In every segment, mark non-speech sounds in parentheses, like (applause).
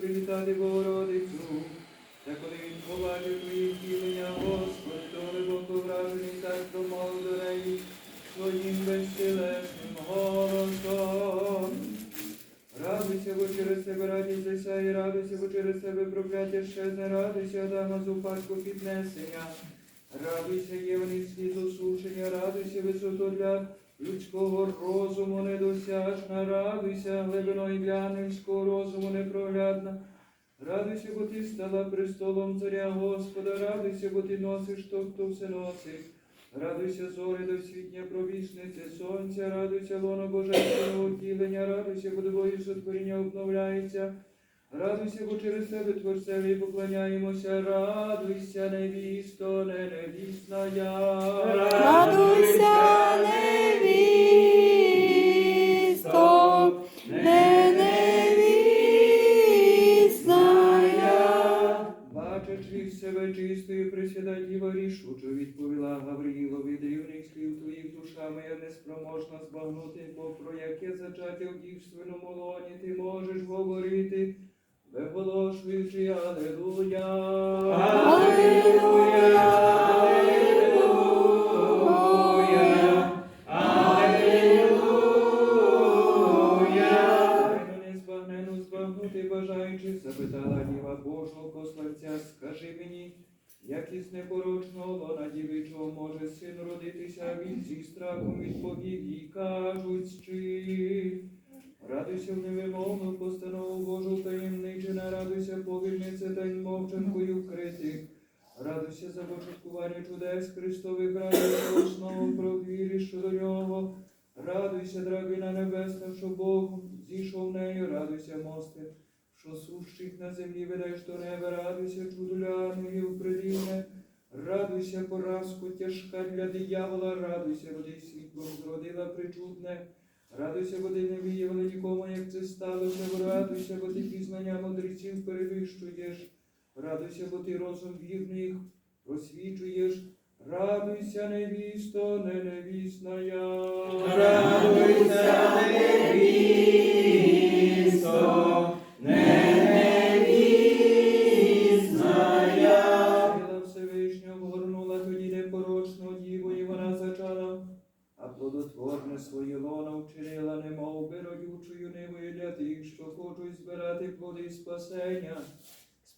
привітати Богородицю. Та коли він побачив твої втілення, Господи, то глибоко вражений так промовив до неї своїм безтілесним голосом. Радуйся, бо через тебе радість зайся, і радуйся, бо через тебе прокляття щезне, радуйся, Адама з упадку піднесення. Радуйся, євний слід осушення, радуйся, висоту для людського розуму недосяжна, радуйся, глибиною для ангельського розуму непроглядна. Радуйся, бо ти стала престолом царя Господа, радуйся, бо ти носиш то, хто все носить. Радуйся, зорі до світня провісниці сонця, радуйся, лоно божественного втілення, радуйся, бо двоє сотворіння обновляється. Радуйся, бо через тебе Творцеві поклоняємося, радуйся, невісто, не невісна я. Радуйся, невісто, не невісна я. Бачачи себе чистою, присіда діва рішучо відповіла Гавриїлові дрівних слів твоїх душа моя неспроможна збагнути, бо про яке зачаття в дівственному лоні ти можеш говорити, виголошуючи збагнути бажаючи, запитала діва Божого посланця, скажи мені, як із непорочного лона дівичого може син родитися, а він зі страхом відповів і кажуть, чи радуйся в невимовну постанову Божу таємничена, радуйся повільниця та й мовчанкою вкритих. Радуйся за початкування чудес Христових, радуйся основу про вірі, що до нього. Радуйся, драбина небесна, що Бог зійшов нею, радуйся, мости, що сущих на землі ведеш до неба, радуйся, ангелів придивне, радуйся, поразку тяжка для диявола, радуйся, води світлом зродила причудне, радуйся, бо ти не виявили нікому, як це сталося, радуйся, бо ти пізнання мудреців перевищуєш, радуйся, бо ти розум вірних просвічуєш, радуйся, невісто, не невісна я. Радуйся, невісто,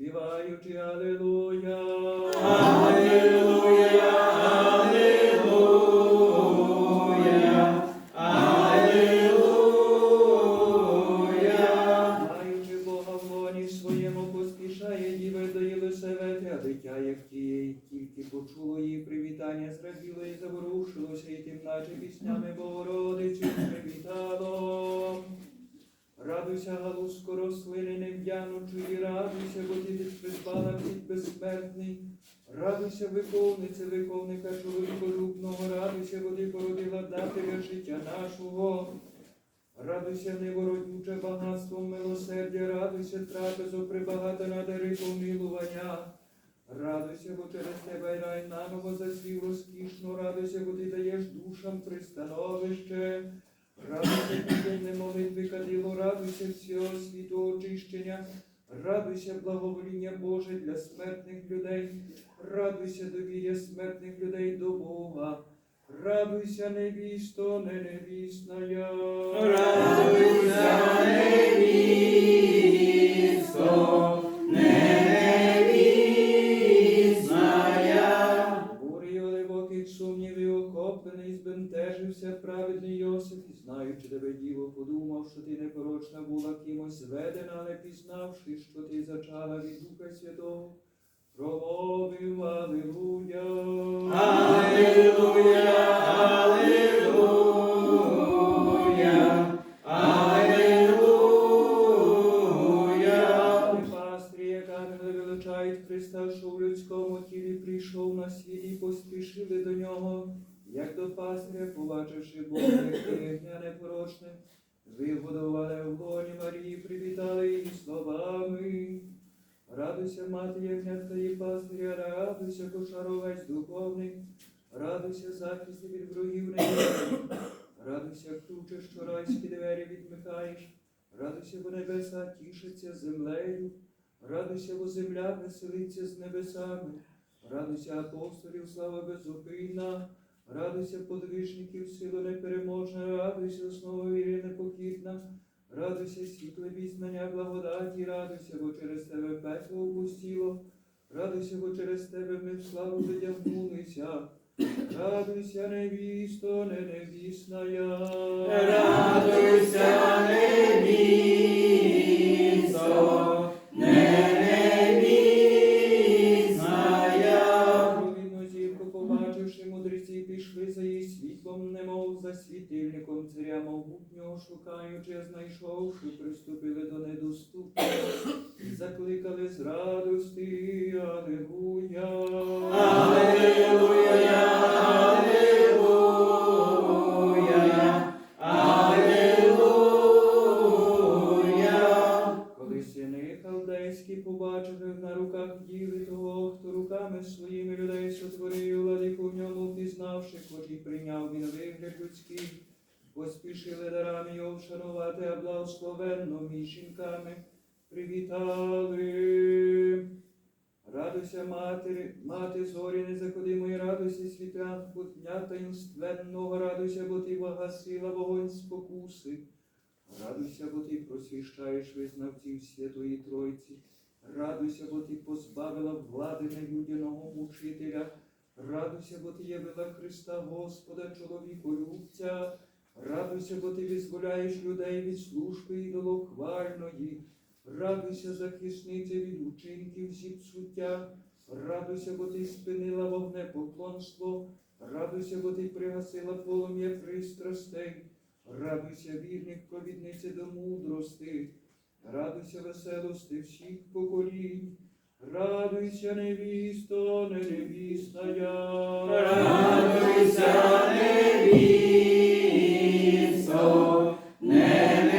співаючи Алелуя. Алілуя, алілуя, алілуя. Маючи Бога в лоні своєму поспішає діви до Єлисавети, а дитя, як тієї, тільки почуло її привітання, зраділо і заворушилося, і тим наче піснями Богородицю привітало. Радуйся, галузко рослини нев'янучої, радуйся, бо ти призвала під безсмертний. Радуйся, виховниця, виховника чоловіколюбного, радуйся, бо ти породила дателя життя нашого. Радуйся, невородюче багатством милосердя, радуйся, трапезо прибагата на дари помилування. Радуйся, бо через тебе рай наново засвів розкішно, радуйся, бо ти даєш душам пристановище. Радуйся, підйомне молитви кадило, радуйся всього світу очищення, радуйся благовоління Боже для смертних людей, радуйся довір'я смертних людей до Бога. Радуйся, невісто, не невісна я. Радуйся, невісто, не невісна я. Бурі глибоких сумнівів охоплений, збентежився праведний Йосип, і знаючи тебе, діво, подумав, що ти непорочна була кимось зведена, але пізнавши, що ти зачала від Духа Святого, промовив Аллилуйя. Радуйся, мати ягнятка і пастиря, радуйся, кошаровець духовний, радуйся, захисти від ворогів невірних, радуйся, круче, що райські двері відмикаєш, Радуйся, бо небеса тішаться землею, радуйся, бо земля веселиться з небесами, радуйся апостолів, слава безупинна, радуйся подвижників, сила непереможна, радуйся, основа віри непохитна, радуйся, світле пізнання благодаті, радуйся, бо через тебе пекло опустіло, радуйся, бо через тебе ми в славу видягнулися. Радуйся, невісто, не невісна я. Радуйся, невісто, не світлом, немов за світильником царя могутнього, шукаючи, знайшовши, приступили до недоступного, і закликали з радости, Аллилуйя. Аллилуйя, аллилуйя, аллилуйя. Коли сини халдейські побачили на руках діли того, хто руками своїми людей сотворив, і прийняв він вигляд людський, поспішили дарами його вшанувати, а благословенно між жінками привітали. Радуйся, матері, мати зорі незаходимої, радуйся, світлянку дня таїнственного, радуйся, бо ти вагасила вогонь спокуси. Радуйся, бо ти просвіщаєш визнавців Святої Тройці. Радуйся, бо ти позбавила влади нелюдяного мучителя. Радуйся, бо ти явила Христа Господа, чоловіколюбця. Радуйся, бо ти визволяєш людей від служби ідолохвальної. Радуйся, захисниця від учинків зіпсуття. Радуйся, бо ти спинила вогнепоклонство. Радуйся, бо ти пригасила полум'я пристрастей. Радуйся, вірних провідниці до мудрости, радуйся веселости всіх поколінь, радуйся, невісто, не невісна я. Радуйся, невісто, не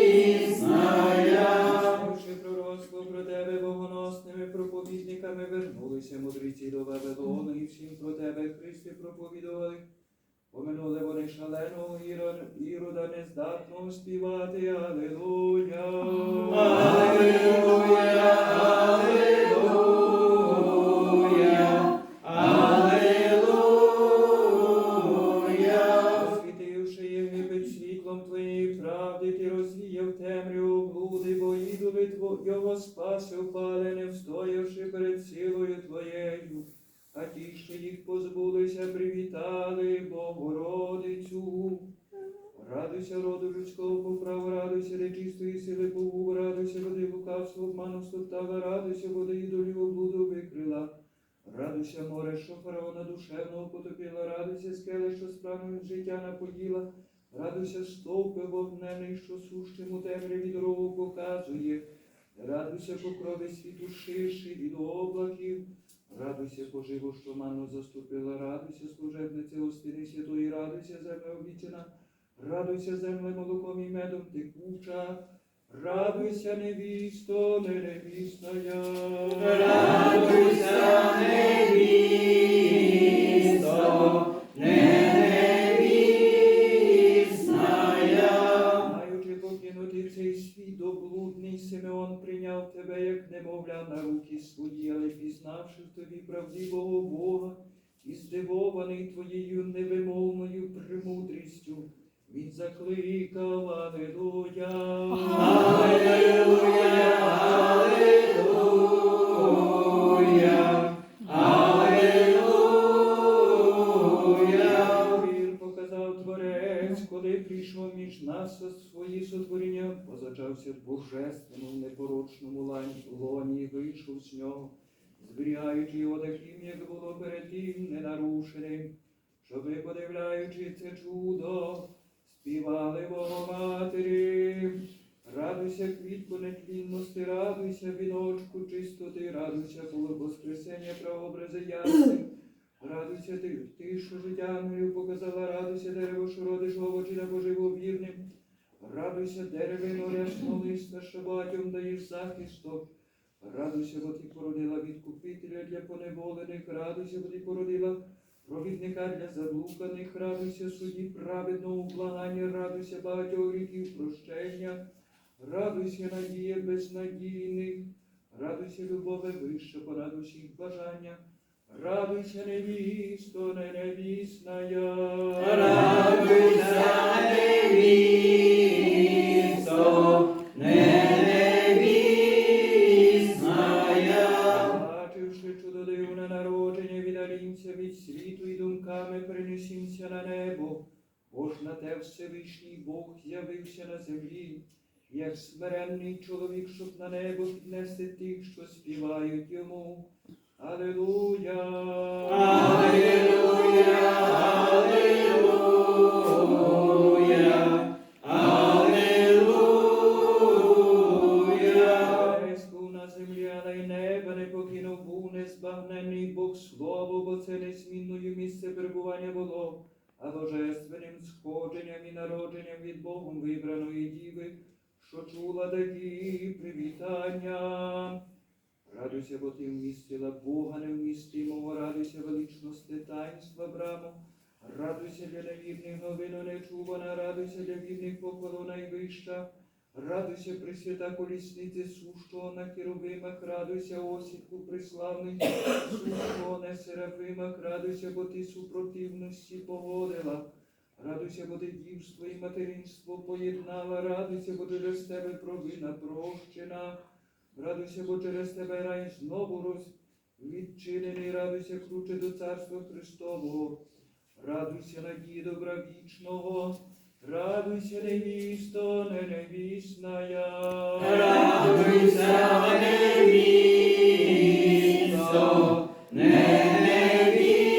невісна я. Слухавши пророцтво про тебе богоносними проповідниками, вернулися мудреці до Вавилону і всім про тебе Христи проповідували. Поминули вони шаленого Ірода, нездатного співати. Аллилуйя, аллилуйя, життя напоїла, радуйся, стовпи вогнений, що сущим у темряві дорогу показує, радуйся, покрови світу ширші від облаків, радуйся, поживу, що ману заступила, радуйся, служебниця гостини святої, радуйся, земля обіцяна, радуйся, земле молоком і медом текуча, радуйся, невісто, не невісна я. Радуйся, невісто, не невісна тебе, як немовля на руки свої, але пізнавши в тобі правдивого Бога і здивований твоєю невимовною премудрістю, він закликав Аллилуйя. Аллилуйя, аллилуйя, прийшов між свої сотворіння, позачався в божественному непорочному лоні і вийшов з нього, зберігаючи його таким, як було перед тим ненарушеним, щоби, подивляючи це чудо, співали Богоматері. Радуйся, квітко нетлінності, радуйся, віночку чистоти, радуйся, було воскресення прообрази ясних. Радуйся ти, ти, що життя ангелів показала, радуйся, дерево, що родиш овочі на поживу вірним. Радуйся, деревино ряснолиста, що багатьом даєш захисток. Радуйся, бо ти породила відкупителя для поневолених, радуйся, бо ти породила Провідника для заблуканих, радуйся суді праведного благання, радуйся багатьох гріхів прощення, радуйся надія безнадійних, радуйся любове вище понад усіх бажання, радуйся невісто, не невісная. Радуйся, невісто, не невісная. Бачивши чудо дивне народження, віддалімся від світу і думками перенесімся на небо. Бо ж на те Всевишній Бог з'явився на землі, як смиренний чоловік, щоб на небо піднести тих, що співають йому. Алілуя, алілуя. Небеску на землі, але й неба не покинув був незбагненний Бог слово, бо це несмінною місце перебування було, а божественним сходженням і народженням від Богом вибраної діви, що чула такі привітання. Радуйся, бо ти вмістила Бога невмістимого, радуйся величності таїнства браму. Радуйся для невірних новину нечувана, радуйся для вірних похвалу найвища. Радуйся, Пресвята колісниці сущого на херовимах, радуйся, осідку приславний, сущого на серафимах, радуйся, бо ти супротивності погодила. Радуйся, бо ти дівство і материнство поєднала, радуйся, бо ти через тебе провина прощена. Радуйся, бо через тебе рай знову роз... відчинений, радуйся, круче до царства Христового. Радуйся, надії добра вічного. Радуйся, невісто, не невісная. Радуйся, невісто, не невісная.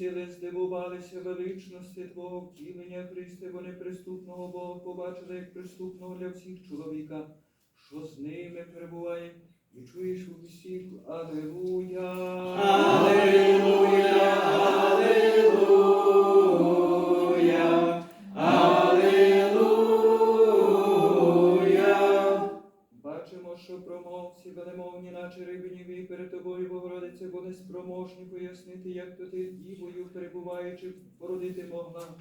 Сили здивувалися величності Твого втілення, Христе, неприступного Бога побачили як приступного для всіх чоловіка, що з ними перебуває, і чуєш у всіх Аллилуйя. Алілуя, алілуя, Промовці велемовні, наче рибні перед тобою, Богородице, бо не спроможні пояснити, як то ти дівою, перебуваючи, породити могла.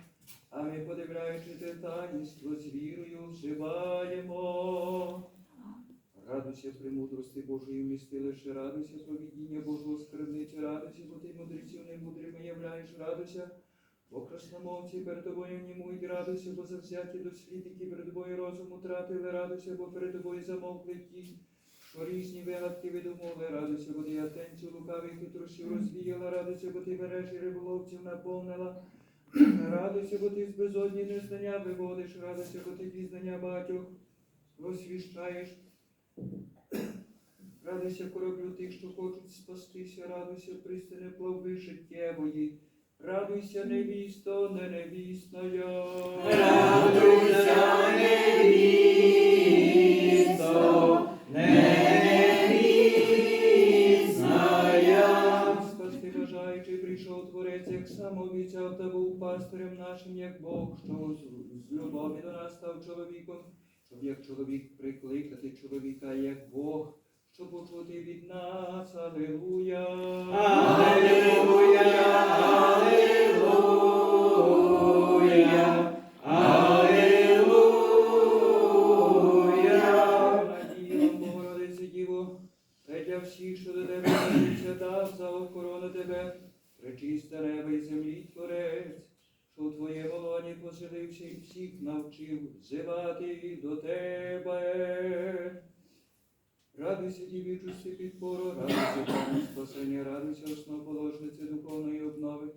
А ми, подивляючи те таїнство, з вірою вживаємо. Радуйся премудрости Божої вмістилище, радуйся провідіння Божого скарбниці, радуйся, бо ти мудреців немудрими являєш, радуйся, бо красномовці перед тобою німують, радуйся, бо завзяті дослідники перед тобою розуму тратили, радуйся, бо перед тобою замовкли ті, що різні вигадки видумали, радуйся, бо ти атенцю лукавих хитрощів розвіяла, радуйся, бо ти мережі риболовців наповнила. (clears throat) Радуйся, бо ти з безодні незнання виводиш, радуйся, бо ти пізнання багатьох просвіщаєш. (clears throat) Радуйся кораблю тих, що хочуть спастися, радуйся пристане плави життєвої. Радуйся, невісто, не невісная. Чоловіком, щоб як чоловік прикликати чоловіка, як Бог, щоб почути від нас. Аллилуйя. Алілуя, алілуя, алілуя. Надія Богородице Діво, та для всіх, що до тебе дав за охорону тебе, пречиста неба і землі Творець, у Твоє волоні поселився і всіх навчив взивати до тебе. Радуйся, дівічусі підпору, радуйся, Пані спасення, радуйся, основоположнице духовної обнови,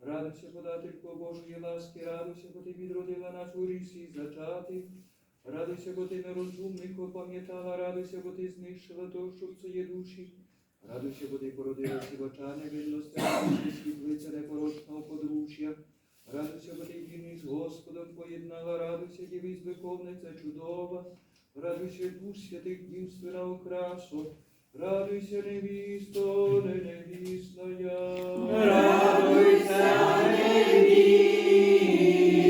радуйся, подателько Божої ласки, радуйся, бо ти відродила нас у рісі зачати. Радуйся, бо ти нерозумних опам'ятала, радуйся, бо ти знищила то, що псує душі. Радуйся, бо ти породила сівача радуйся, світлиця непорочного подружжя. Радуйся, бо ти вірний з Господом поєднала, радуйся, дівість виховниця чудова. Радуйся, душ святих свина окрасу. Радуйся, невісто, не Я, Радуйся,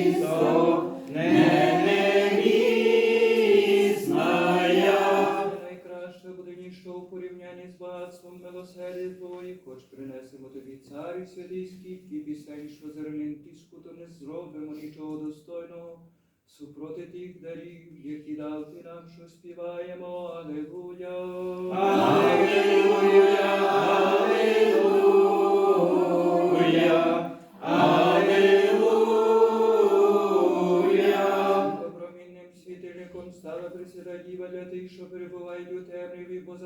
невісто, не невісная. Найкраще буде ніщо у порівнянні з багатством милосердя скільки пісень, що зернин тиску, то не зробимо нічого достойного. Супроти тих дарів, які дав ти нам, що співаємо, Алелуя. Алілуя, Алілуя, Алілуя. Добромінним світильником стала присвята діва для тих, що перебувають у темряві, бо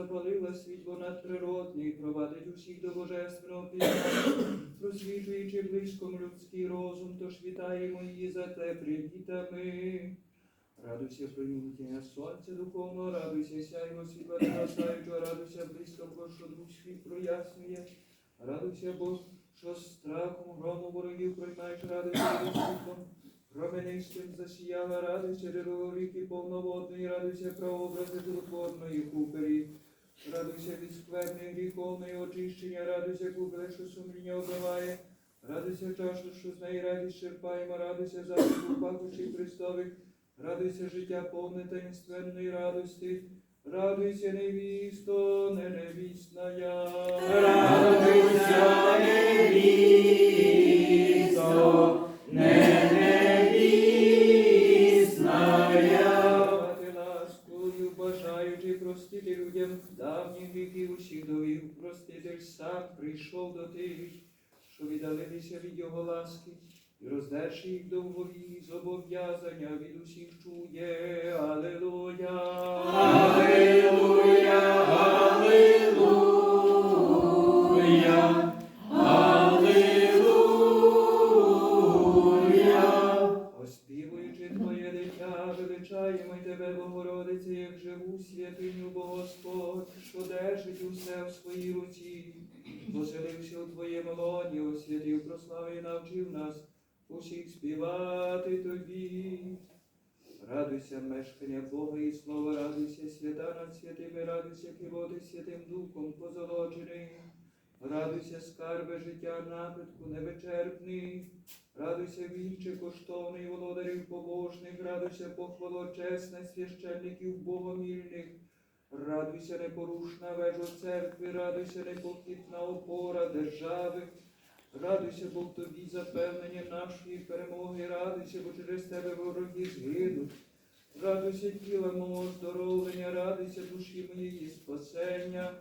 світло надприродне і провадить усіх до божественного пізнання, (clears throat) просвічуючи близьком людський розум, тож вітаємо її за те привітами. Радуйся проміння сонця духовного, радуйся сяйво світла наростаючого, радуйся близького, що дух світ прояснює. Радуйся, Бог, що страхом грому ворогів проймаєш, радуйся світлом променистим засіяла, радуйся ріки повноводної, радуйся прообрази чудотворної купері. Радуйся від скверної гріховної очищення, радуйся купери, що сумління обриває. Радуйся чашу, що з неї радість черпаємо, радуйся захисту пахучий Христових, радуйся життя повне таїнственної радості, радуйся невісто, не невісна я. Радуйся, невісто, не гріхів усіх довів, проститель сам прийшов до тих, що віддалилися від його ласки, і роздерши їх довгові зобов'язання від усіх чує. Алелуя. Алелуя! Алілуя, Богородице, святиню, бо Господь, що держить усе в своїй руці, поселився у Твоєму лоні, освятив, прослави і навчив нас усіх співати Тобі. Радуйся, мешкання Бога і слова, радуйся, свята над святими, радуйся, кивоти святим Духом позолочений. Радуйся, скарби життя напитку невичерпний. Радуйся, вінче коштовний володарів побожних, радуйся, похвало чесне священників богомільних. Радуйся, непорушна вежа церкви, радуйся, непохитна опора держави. Радуйся, Бог тобі запевнення нашої перемоги, радуйся, бо через тебе вороги згинуть. Радуйся тіла мого здоровлення, радуйся душі моєї спасення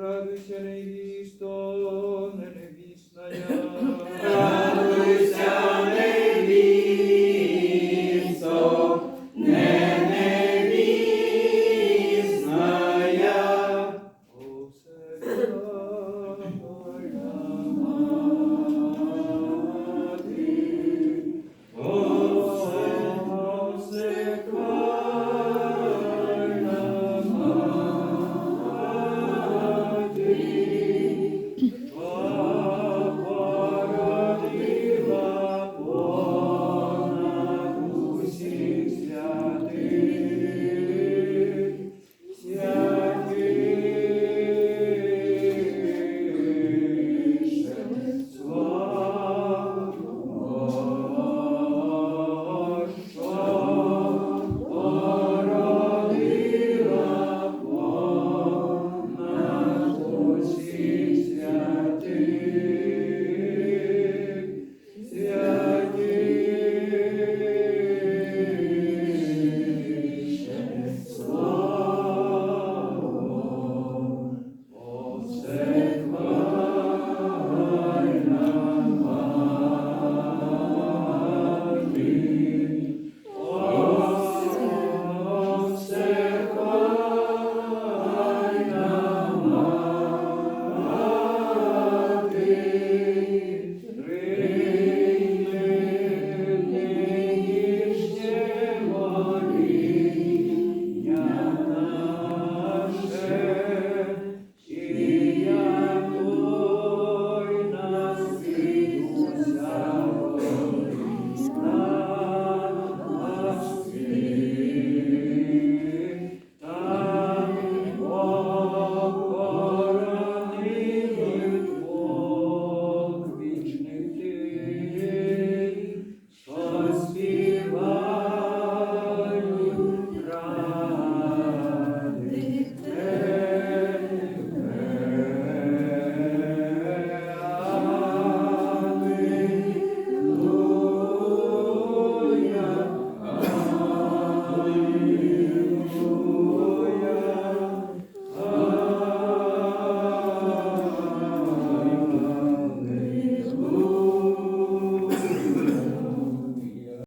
радуйся, невісто, невісна я.